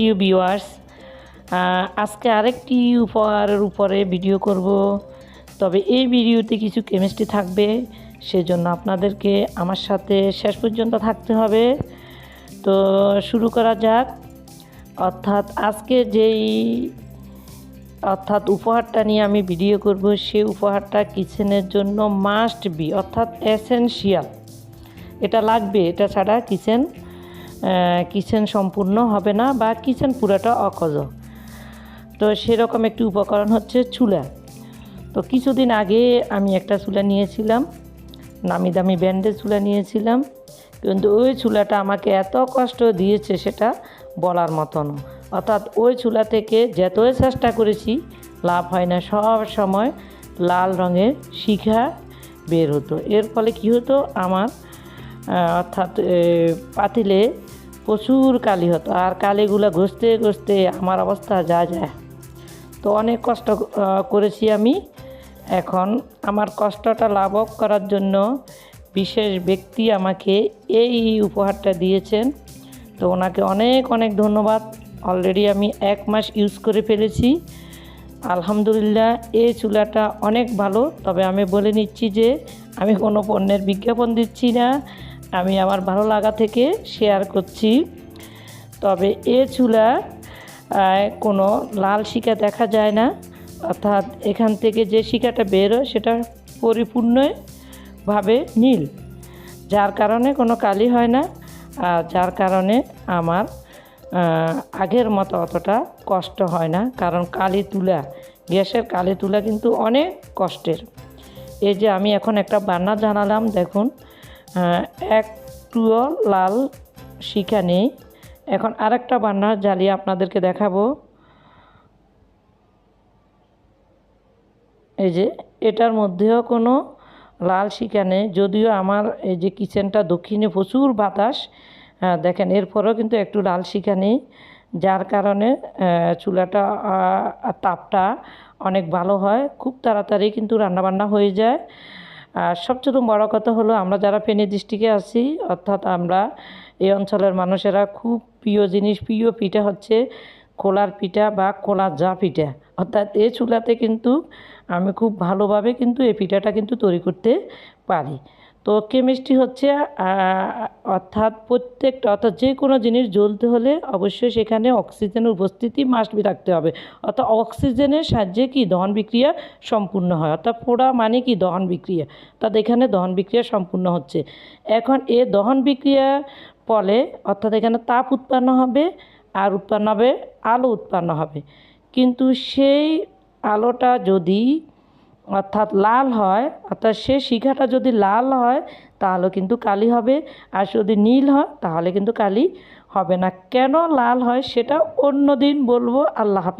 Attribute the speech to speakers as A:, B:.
A: প্রিয় ভিউয়ার্স আজকে আরেকটি উপহারের উপরে ভিডিও করব। তবে এই ভিডিওতে কিছু কেমিস্ট্রি থাকবে, সেজন্য আপনাদেরকে আমার সাথে শেষ পর্যন্ত থাকতে হবে। তো শুরু করা যাক। অর্থাৎ আজকে যেই, অর্থাৎ উপহারটা নিয়ে আমি ভিডিও করব, সেই উপহারটা কিচেনের জন্য মাস্ট বি অর্থাৎ এসেনশিয়াল এটা লাগবে, এটা ছাড়া কিচেন কিচেন সম্পূর্ণ হবে না বা কিচেন পুরাটা অকজ। তো সেরকম একটি উপকরণ হচ্ছে চুলা। তো কিছুদিন আগে আমি একটা চুলা নিয়েছিলাম, নামি দামি ব্র্যান্ডের চুলা নিয়েছিলাম, কিন্তু ওই চুলাটা আমাকে এত কষ্ট দিয়েছে সেটা বলার মতন। অর্থাৎ ওই চুলা থেকে যতই চেষ্টা করেছি, লাভ হয় না, সব সময় লাল রঙের শিখা বের হতো। এর ফলে কী হতো? আমার অর্থাৎ পাতিলে প্রচুর কালি হতো। আর কালিগুলো ঘষতে ঘষতে আমার অবস্থা যা যায়। তো অনেক কষ্ট করেছি আমি। এখন আমার কষ্টটা লাভব করার জন্য বিশেষ ব্যক্তি আমাকে এই উপহারটা দিয়েছেন। তো ওনাকে অনেক অনেক ধন্যবাদ। অলরেডি আমি এক মাস ইউজ করে ফেলেছি। আলহামদুলিল্লাহ এই চুলাটা অনেক ভালো। তবে আমি বলে নিচ্ছি যে, আমি কোনো পণ্যের বিজ্ঞাপন দিচ্ছি না। আমি আমার ভালো লাগা থেকে শেয়ার করছি। তবে এ চুলা কোনো লাল শিকা দেখা যায় না। অর্থাৎ এখান থেকে যে শিকাটা বেরোয় সেটা পরিপূর্ণভাবে নীল। যার কারণে কোনো কালি হয় না, আর যার কারণে আমার আগের মতো অতটা কষ্ট হয় না। কারণ কালি তুলা, গ্যাসের কালি তুলা কিন্তু অনেক কষ্টের। এই যে আমি এখন একটা বান্না জানালাম, দেখুন। একটুও লাল শিখা নেই। এখন আরেকটা বান্নার জ্বালিয়ে আপনাদেরকে দেখাবো। এই যে, এটার মধ্যেও কোনো লাল শিখা নেই। যদিও আমার এই যে কিচেনটা দক্ষিণে প্রচুর বাতাস দেখেন, এরপরেও কিন্তু একটু লাল শিকা নেই। যার কারণে চুলাটা তাপটা অনেক ভালো হয়। খুব তাড়াতাড়ি কিন্তু রান্নাবান্না হয়ে যায়। আর সবচেয়ে বড় কথা হলো, আমরা যারা ফেনী ডিস্ট্রিক্টে আছি, অর্থাৎ আমরা এই অঞ্চলের মানুষেরা খুব প্রিয় জিনিস, প্রিয় পিঠা হচ্ছে কোলার পিঠা বা কোলার জা পিঠা। অর্থাৎ এ চুলাতে কিন্তু আমি খুব ভালোভাবে কিন্তু এই পিঠাটা কিন্তু তৈরি করতে পারি। তো কেমিস্ট্রি হচ্ছে অর্থাৎ প্রত্যেকটা, অর্থাৎ যে কোনো জিনিস জ্বলতে হলে অবশ্যই সেখানে অক্সিজেনের উপস্থিতি মাস্ট বি রাখতে হবে। অর্থাৎ অক্সিজেনের সাহায্যে কি দহন বিক্রিয়া সম্পূর্ণ হয়? অর্থাৎ পোড়া মানে কি দহন বিক্রিয়া? অর্থাৎ এখানে দহন বিক্রিয়া সম্পূর্ণ হচ্ছে। এখন এ দহন বিক্রিয়া ফলে অর্থাৎ এখানে তাপ উৎপন্ন হবে আর উৎপন্ন হবে আলো উৎপন্ন হবে। কিন্তু সেই আলোটা যদি অর্থাৎ লাল হয়, অর্থাৎ সে শিখাটা যদি লাল হয়, তাহলে কিন্তু কালি হবে। আর যদি নীল হয়, তাহলে কিন্তু কালি হবে না। কেন লাল হয় সেটা অন্য দিন বলব। আল্লাহ হাফেজ।